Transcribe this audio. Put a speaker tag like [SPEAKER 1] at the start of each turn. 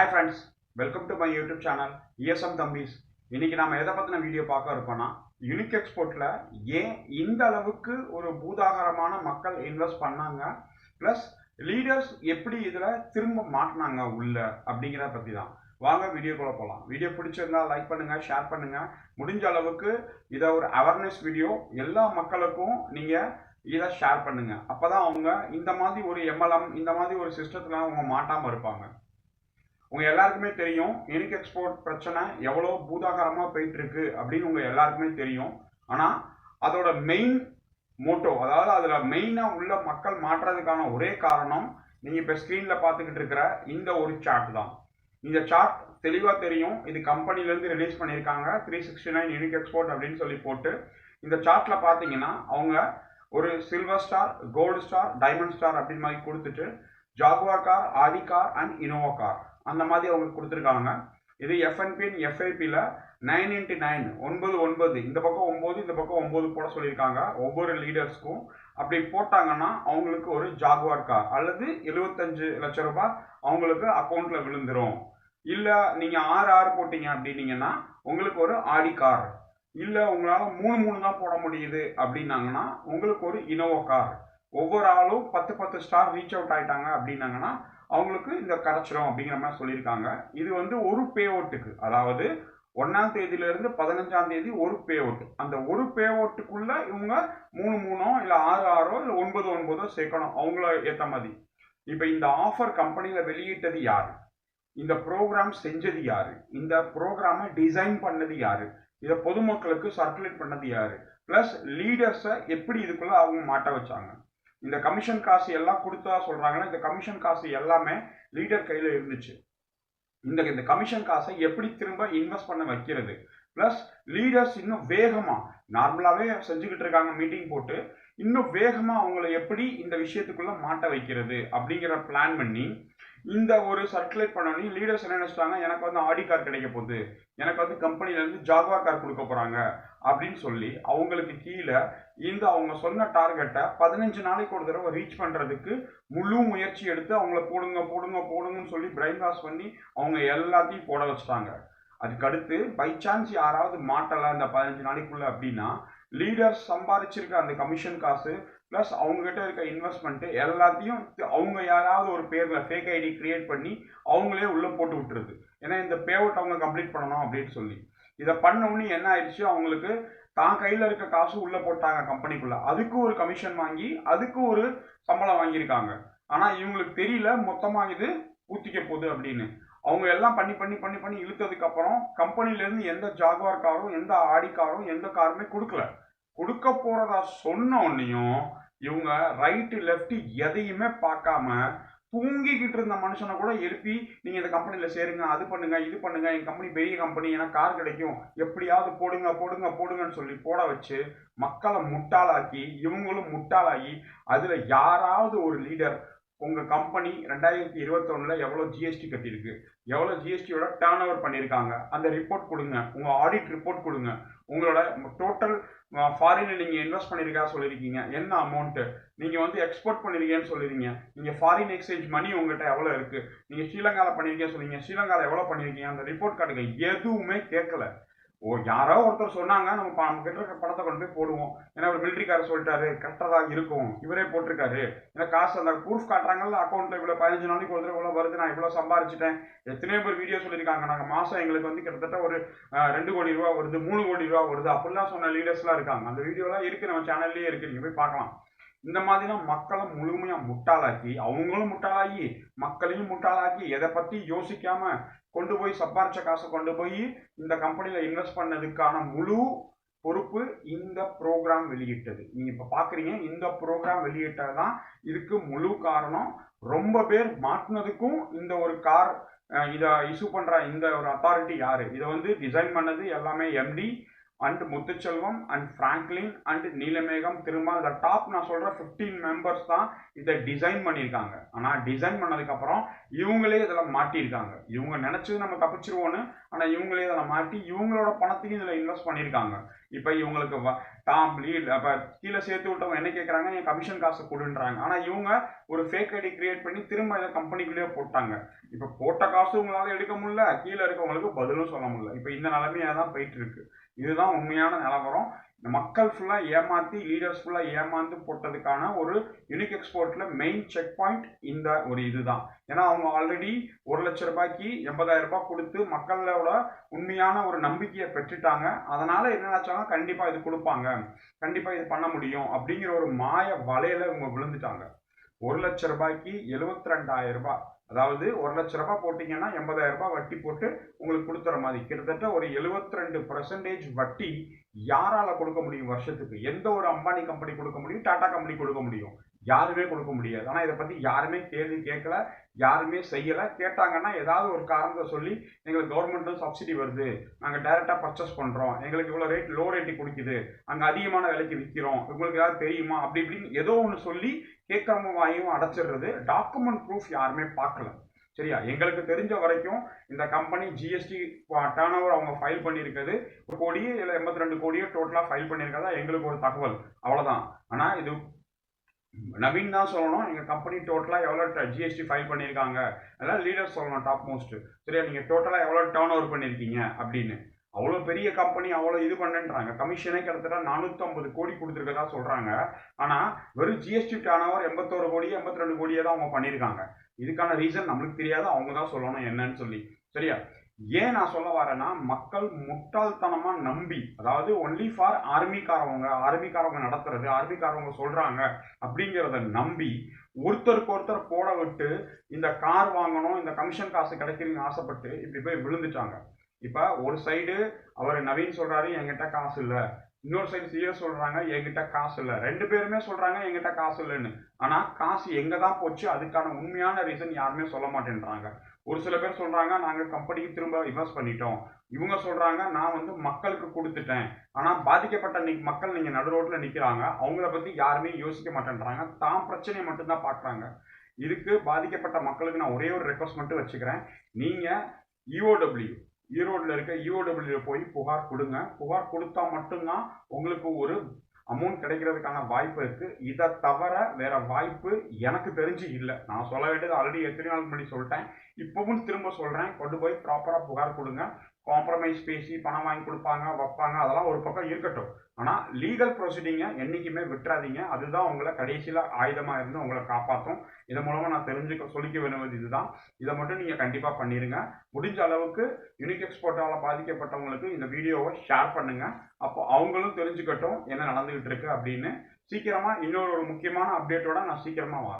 [SPEAKER 1] Hi friends welcome to my YouTube channel ESM Thambis இன்னைக்கு நாம் எதை பற்றின வீடியோ பார்க்க இருக்கோம்னா யூனிக் எக்ஸ்போர்ட்டில் ஏன் இந்த அளவுக்கு ஒரு பூதாகரமான மக்கள் இன்வெஸ்ட் பண்ணாங்க ப்ளஸ் லீடர்ஸ் எப்படி இதில் திரும்ப மாட்டினாங்க உள்ள அப்படிங்கிறத பற்றி தான். வாங்க வீடியோக்குள்ளே போகலாம் வீடியோ பிடிச்சிருந்தா லைக் பண்ணுங்கள் ஷேர் பண்ணுங்கள் முடிஞ்ச அளவுக்கு இதை ஒரு அவேர்னஸ் வீடியோ எல்லா மக்களுக்கும் நீங்கள் இதை ஷேர் பண்ணுங்கள் அப்போ தான் அவங்க இந்த மாதிரி ஒரு எம்எல்எம் இந்த மாதிரி ஒரு சிஸ்டத்தில் அவங்க மாட்டாமல் இருப்பாங்க. உங்க எல்லாருக்குமே தெரியும் இனிக் எக்ஸ்போர்ட் பிரச்சனை எவ்வளோ பூதாகரமா போயிட்டு இருக்கு அப்படின்னு உங்க எல்லாருக்குமே தெரியும். ஆனா அதோட மெயின் மோட்டோ அதாவது அதுல மெயினா உள்ள மக்கள் மாற்றுறதுக்கான ஒரே காரணம் நீங்க இப்ப ஸ்கிரீன்ல பார்த்துக்கிட்டு இருக்கிற இந்த ஒரு சார்ட் தான். இந்த சார்ட் தெளிவா தெரியும். இது கம்பெனில இருந்து ரிலீஸ் பண்ணியிருக்காங்க. Three sixty nine unique export அப்படின்னு சொல்லி போட்டு இந்த சார்ட்ல பாத்தீங்கன்னா அவங்க ஒரு silver star gold star diamond star அப்படின்னு மாதிரி கொடுத்துட்டு Jaguar car Audi car and Innova car அந்த மாதிரி அவங்க கொடுத்துருக்காங்க. இது எஃப்என்பின் எஃப்ஐபியில் நைன் இன்ட்டு நைன் ஒன்பது ஒன்பது. இந்த பக்கம் ஒம்பது இந்த பக்கம் ஒம்பது போட சொல்லியிருக்காங்க. ஒவ்வொரு லீடர்ஸ்க்கும் அப்படி போட்டாங்கன்னா அவங்களுக்கு ஒரு ஜாகுவார் கார் அல்லது எழுபத்தஞ்சு லட்சம் ரூபாய் அவங்களுக்கு அக்கௌண்ட்ல விழுந்துரும். இல்லை நீங்கள் ஆறு ஆறு போட்டீங்க அப்படின்னீங்கன்னா உங்களுக்கு ஒரு ஆடி கார் இல்லை உங்களால் மூணு மூணு தான் போட முடியுது அப்படின்னாங்கன்னா உங்களுக்கு ஒரு இனோவா கார் ஒவ்வொரு ஆளும் பத்து பத்து ஸ்டார் ரீச் அவுட் ஆயிட்டாங்க அப்படின்னாங்கன்னா அவங்களுக்கு இந்த கிடைச்சிரும் அப்படிங்கிற மாதிரி சொல்லியிருக்காங்க. இது வந்து ஒரு பே அவுட்டுக்கு அதாவது ஒன்னாம் தேதியில இருந்து பதினஞ்சாம் தேதி ஒரு பே அவுட் அந்த ஒரு பே அவுட்டுக்குள்ள இவங்க மூணு மூணோ இல்லை ஆறு ஆறோ இல்லை ஒன்பது ஒன்பதோ சேர்க்கணும். அவங்கள ஏற்ற மாதிரி. இப்போ இந்த ஆஃபர் கம்பெனியில் வெளியிட்டது யாரு? இந்த ப்ரோக்ராம் செஞ்சது யாரு? இந்த ப்ரோக்ராமை டிசைன் பண்ணது யாரு? இதை பொதுமக்களுக்கு சர்க்குலேட் பண்ணது யாரு? பிளஸ் லீடர்ஸை எப்படி இதுக்குள்ள அவங்க மாட்ட வச்சாங்க? இந்த கமிஷன் காசு எல்லாம் கொடுத்தா சொல்றாங்கன்னா இந்த கமிஷன் காசு எல்லாமே லீடர் கையில் இருந்துச்சு. இந்த இந்த கமிஷன் காசை எப்படி திரும்ப இன்வெஸ்ட் பண்ண வைக்கிறது? ப்ளஸ் லீடர்ஸ் இன்னும் வேகமாக நார்மலாகவே செஞ்சுக்கிட்டு இருக்காங்க மீட்டிங் போட்டு இன்னும் வேகமாக அவங்கள எப்படி இந்த விஷயத்துக்குள்ளே மாட்ட வைக்கிறது அப்படிங்கிற பிளான் பண்ணி இந்த ஒரு சர்க்குலேட் பண்ணோன்னே லீடர்ஸ் என்ன நினைச்சிட்டாங்க? எனக்கு வந்து ஆடி கார் கிடைக்க போகுது. எனக்கு வந்து கம்பெனிலேருந்து ஜாகுவா கார் கொடுக்க போகிறாங்க அப்படின்னு சொல்லி அவங்களுக்கு கீழே இந்த அவங்க சொன்ன டார்கெட்டை பதினஞ்சு நாளைக்கு ஒரு தடவை ரீச் பண்ணுறதுக்கு முழு முயற்சி எடுத்து அவங்கள போடுங்க போடுங்க போடுங்கன்னு சொல்லி பிரெயின் வாஷ் பண்ணி அவங்க எல்லாத்தையும் போட வச்சுட்டாங்க. அதுக்கடுத்து பை சான்ஸ் யாராவது மாட்டலாம் இந்த பதினஞ்சு நாளைக்குள்ள அப்படின்னா லீடர்ஸ் சம்பாதிச்சிருக்க அந்த கமிஷன் காசு ப்ளஸ் அவங்ககிட்ட இருக்க இன்வெஸ்ட்மெண்ட்டு எல்லாத்தையும் அவங்க யாராவது ஒரு பேரில் ஃபேக் ஐடி கிரியேட் பண்ணி அவங்களே உள்ளே போட்டு விட்டுருது. ஏன்னா இந்த பே அவுட் அவங்க கம்ப்ளீட் பண்ணணும் அப்படின்னு சொல்லி. இதை பண்ணவுடனே என்ன ஆயிடுச்சு? அவங்களுக்கு தான் கையில் இருக்க காசு உள்ளே போட்டாங்க கம்பெனிக்குள்ளே அதுக்கு ஒரு கமிஷன் வாங்கி அதுக்கு ஒரு சம்பளம் வாங்கியிருக்காங்க. ஆனால் இவங்களுக்கு தெரியல மொத்தமாக இது ஊற்றிக்க போகுது அப்படின்னு. அவங்க எல்லாம் பண்ணி பண்ணி பண்ணி பண்ணி இழுத்ததுக்கு அப்புறம் எந்த ஜாகுவார் காரும் எந்த ஆடி காரும் எந்த காருமே கொடுக்கல. கொடுக்க போறதா சொன்ன உடனேயும் இவங்க ரைட்டு லெஃப்ட் எதையுமே பார்க்காம தூங்கிக்கிட்டு இருந்த மனுஷனை கூட எழுப்பி நீங்க இந்த கம்பெனியில் சேருங்க அது பண்ணுங்க இது பண்ணுங்க என் கம்பெனி பெரிய கம்பெனி ஏன்னா கார் கிடைக்கும். எப்படியாவது போடுங்க போடுங்க போடுங்கன்னு சொல்லி போட வச்சு மக்களை முட்டாளாக்கி இவங்களும் முட்டாளாகி அதுல யாராவது ஒரு லீடர் உங்கள் கம்பெனி ரெண்டாயிரத்தி இருபத்தொன்னில் எவ்வளோ ஜிஎஸ்டி கட்டியிருக்கு? எவ்வளோ ஜிஎஸ்டியோட டேர்ன் ஓவர் பண்ணியிருக்காங்க? அந்த ரிப்போர்ட் கொடுங்க. உங்கள் ஆடிட் ரிப்போர்ட் கொடுங்க. உங்களோட டோட்டல் ஃபாரினில் நீங்கள் இன்வெஸ்ட் பண்ணியிருக்கா சொல்லியிருக்கீங்க. என்ன அமௌண்ட்டு நீங்கள் வந்து எக்ஸ்போர்ட் பண்ணியிருக்கேன்னு சொல்லிருக்கீங்க நீங்கள் ஃபாரின் எக்ஸ்சேஞ்ச் மணி உங்கள்கிட்ட எவ்வளோ இருக்குது நீங்கள் ஸ்ரீலங்காவில் பண்ணிருக்கீங்க சொல்றீங்க ஸ்ரீலங்காவில் எவ்வளோ பண்ணியிருக்கீங்க? அந்த ரிப்போர்ட் காட்டுங்க. எதுவுமே கேட்கல. ஓ யாரோ ஒருத்தர் சொன்னாங்க நம்ம நம்ம கிட்ட இருக்க பணத்தை கொண்டு போய் போடுவோம். ஏன்னா ஒரு மிலிட்ரிக்காரர் சொல்லிட்டாரு கரெக்டாக தான் இருக்கும். இவரே போட்டிருக்காரு. ஏன்னா காசு அந்த ப்ரூஃப் காட்டுறாங்கல்ல அக்கௌண்ட்ல இவ்வளோ பதினஞ்சு நாளைக்கு ஒரு தடவை இவ்வளோ வருது நான் இவ்வளோ சம்பாரிச்சிட்டேன். எத்தனையோ பேர் வீடியோ சொல்லியிருக்காங்க. நாங்கள் மாதம் எங்களுக்கு வந்து கிட்டத்தட்ட ஒரு ரெண்டு கோடி ரூபா வருது மூணு கோடி ரூபா வருது. அப்படிலாம் சொன்ன லீடர்ஸ்லாம் இருக்காங்க. அந்த வீடியோலாம் இருக்கு. நம்ம சேனல்லேயே இருக்கு. நீங்கள் போய் பார்க்கலாம். இந்த மாதிரிலாம் மக்களை முழுமையா முட்டாளாக்கி அவங்களும் முட்டாளாகி மக்களையும் முட்டாளாக்கி எதை பத்தி யோசிக்காம கொண்டு போய் சம்பாரிச்ச காசை கொண்டு போய் இந்த கம்பெனியில் இன்வெஸ்ட் பண்ணதுக்கான முழு பொறுப்பு இந்த ப்ரோக்ராம் வெளியிட்டது. நீங்க இப்ப பாக்குறீங்க இந்த ப்ரோக்ராம் வெளியிட்டதுதான் இதுக்கு முழு காரணம். ரொம்ப பேர் மாட்டினதுக்கும் இந்த ஒரு கார் இதை இஷ்யூ பண்ற இந்த ஒரு அத்தாரிட்டி யாரு? இதை வந்து டிசைன் பண்ணது எல்லாமே MD and Muthuselvam and Franklin and Neelamegam திரும்ப அந்த டாப் நான் சொல்கிற ஃபிஃப்டீன் மெம்பர்ஸ் தான் இதை டிசைன் பண்ணியிருக்காங்க. ஆனால் டிசைன் பண்ணதுக்கப்புறம் இவங்களே இதில் மாட்டியிருக்காங்க. இவங்க நினச்சது நம்ம தப்பிச்சிருவோன்னு ஆனால் இவங்களே இதில் மாட்டி இவங்களோட பணத்தையும் இதில் இன்வெஸ்ட் பண்ணியிருக்காங்க. இப்போ இவங்களுக்கு டாம் லீட் அப்ப கீழே சேர்த்து விட்டவங்க என்ன கேட்கறாங்க என் கமிஷன் காசு கொடுன்றாங்க. ஆனா இவங்க ஒரு ஃபேக் ஐடி கிரியேட் பண்ணி திரும்ப இதை கம்பெனிக்குள்ளேயே போட்டாங்க. இப்ப போட்ட காசு உங்களால எடுக்க முடியல. கீழே இருக்கவங்களுக்கு பதிலும் சொல்ல முடியல. இப்ப இந்த நிலைமையா தான் போயிட்டு இருக்கு. இதுதான் உண்மையான நிலவரம். மக்கள் ஃபுல்லாக ஏமாற்றி லீடர்ஸ் ஃபுல்லாக ஏமாந்து போட்டதுக்கான ஒரு யூனிக் எக்ஸ்போர்ட்டில் மெயின் செக் பாயிண்ட் இந்த ஒரு இதுதான். ஏன்னா அவங்க ஆல்ரெடி ஒரு லட்ச ரூபாய்க்கு எண்பதாயிரம் ரூபாய் கொடுத்து மக்களோட உண்மையான ஒரு நம்பிக்கையை பெற்றுட்டாங்க. அதனால் என்ன கண்டிப்பாக இது கொடுப்பாங்க. கண்டிப்பாக இது பண்ண முடியும் அப்படிங்கிற ஒரு மாய வலையில் இவங்க விழுந்துட்டாங்க. ஒரு லட்ச ரூபாய்க்கு எழுபத்தி ரெண்டாயிரம் ரூபாய். அதாவது ஒரு லட்ச ரூபாய் போட்டிங்கன்னா எண்பதாயிரம் ரூபாய் வட்டி போட்டு உங்களுக்கு கொடுத்துற மாதிரி. கிட்டத்தட்ட ஒரு 72% ரெண்டு பர்சன்டேஜ் வட்டி யாரால கொடுக்க முடியும் வருஷத்துக்கு? எந்த ஒரு அம்பானி கம்பெனி கொடுக்க முடியும் டாடா கம்பெனி கொடுக்க முடியும். யாருமே கொடுக்க முடியாது. ஆனா இதை பத்தி யாருமே கேள்வி கேட்கல யாருமே செய்யல. கேட்டாங்கன்னா ஏதாவது ஒரு காரணத்தை சொல்லி எங்களுக்கு கவர்மெண்ட் சப்சிடி வருது. நாங்க டைரக்டா பர்ச்சேஸ் பண்றோம். எங்களுக்கு இவ்வளவு ரேட் லோ ரேட்டு குடிக்குது. அங்க அதிகமான விலைக்கு விற்கிறோம் உங்களுக்கு ஏதாவது தெரியுமா? அப்படி இப்படின்னு ஏதோ ஒன்று சொல்லி கேட்காம வாயும் அடைச்சிடுறது. டாக்குமெண்ட் ப்ரூஃப் யாருமே பார்க்கல. சரியா? எங்களுக்கு தெரிஞ்ச வரைக்கும் இந்த கம்பெனி ஜிஎஸ்டி டர்ன் ஓவர் அவங்க ஃபைல் பண்ணியிருக்கிறது. ஒரு கோடியே இல்லை எண்பத்தி ரெண்டு கோடியே டோட்டலாக ஃபைல் பண்ணியிருக்கிறதா எங்களுக்கு ஒரு தகவல். அவ்வளோதான் ஆனால் இது நவீன் தான் சொல்லணும். எங்கள் கம்பெனி டோட்டலாக எவ்வளோ ஜிஎஸ்டி ஃபைல் பண்ணியிருக்காங்க. அதெல்லாம் லீடர் சொல்லணும் டாப் மோஸ்ட் சரியா? நீங்கள் டோட்டலாக எவ்வளோ டர்ன் ஓவர் பண்ணியிருக்கீங்க அப்படின்னு. அவ்வளோ பெரிய கம்பெனி அவ்வளோ இது பண்ணுன்றாங்க. கமிஷனே கிட்டத்தட்ட நானூற்றம்பது கோடி கொடுத்துருக்கதா சொல்கிறாங்க ஆனால் வெறும் ஜிஎஸ்டி டர்ன் எண்பத்தோரு கோடி எண்பத்தி ரெண்டு கோடியே தான் அவங்க பண்ணியிருக்காங்க. இதுக்கான ரீசன் நம்மளுக்கு தெரியாது அவங்க தான் சொல்லணும் என்னன்னு சொல்லி. சரியா? ஏன் நான் சொல்ல வரேன்னா மக்கள் முட்டாள்தனமாக நம்பி அதாவது ஒன்லி ஃபார் ஆர்மிக்காரவங்க ஆர்மிக்காரவங்க நடத்துறது ஆர்மிக்காரவங்க சொல்கிறாங்க அப்படிங்கிறத நம்பி ஒருத்தருக்கு ஒருத்தர் போட விட்டு இந்த கார் வாங்கணும் இந்த கமிஷன் காசு கிடைக்கிறீங்க ஆசைப்பட்டு இப்படி போய் விழுந்துட்டாங்க. இப்ப ஒரு சைடு அவர் நவீன் சொல்றாரு என்கிட்ட காசு இல்ல. இன்னொரு சைடு சிஎஸ் சொல்றாங்க என்கிட்ட காசு இல்ல. ரெண்டு பேருமே சொல்றாங்க என்கிட்ட காசு இல்லைன்னு. ஆனா காசு எங்க தான் போச்சு அதுக்கான உண்மையான ரீசன் யாருமே சொல்ல மாட்டேன்றாங்க. ஒரு சில பேர் சொல்றாங்க நாங்க கம்பெனிக்கு திரும்ப இன்வெஸ்ட் பண்ணிட்டோம். இவங்க சொல்றாங்க நான் வந்து மக்களுக்கு கொடுத்துட்டேன். ஆனா பாதிக்கப்பட்ட நீ மக்கள் நீங்க நடு ரோட்ல நிக்கிறாங்க. அவங்கள பத்தி யாருமே யோசிக்க மாட்டேன்றாங்க. தான் பிரச்சனையை மட்டும்தான் பாக்குறாங்க இதுக்கு பாதிக்கப்பட்ட மக்களுக்கு நான் ஒரே ஒரு ரெக்வஸ்ட் மட்டும் வச்சுக்கிறேன். நீங்க இஓடபிள்யூ ஈரோடில் இருக்க இஓடபிள்யூ போய் புகார் கொடுங்க. புகார் கொடுத்தா மட்டும்தான் உங்களுக்கு ஒரு அமௌண்ட் கிடைக்கிறதுக்கான வாய்ப்பு இருக்கு. இதை தவிர வேற வாய்ப்பு எனக்கு தெரிஞ்சு இல்லை. நான் சொல்ல வேண்டியது ஆல்ரெடி எத்தனை நாள் முன்னாடி சொல்லிட்டேன். இப்பவும் திரும்ப சொல்றேன். கொண்டு போய் ப்ராப்பரா புகார் கொடுங்க. காம்ப்ரமைஸ் பேசி பணம் வாங்கி கொடுப்பாங்க வைப்பாங்க அதெல்லாம் ஒரு பக்கம் இருக்கட்டும். ஆனால் லீகல் ப்ரொசீடிங்கை என்றைக்குமே விட்டுறாதீங்க. அதுதான் உங்களை கடைசியில் ஆயுதமாக இருந்து உங்களை காப்பாற்றும் இதன் மூலமாக நான் தெரிஞ்சுக்க சொல்லிக்க வேணுவது இதுதான். இதை மட்டும் நீங்கள் கண்டிப்பாக பண்ணிடுங்க முடிஞ்ச அளவுக்கு யூனிக் எக்ஸ்போர்ட்டால் பாதிக்கப்பட்டவங்களுக்கு இந்த வீடியோவை ஷேர் பண்ணுங்கள் அப்போ அவங்களும் தெரிஞ்சுக்கட்டும் என்ன நடந்துகிட்டு இருக்கு அப்படின்னு. சீக்கிரமாக இன்னொரு ஒரு முக்கியமான அப்டேட்டோட நான் சீக்கிரமாக வரேன்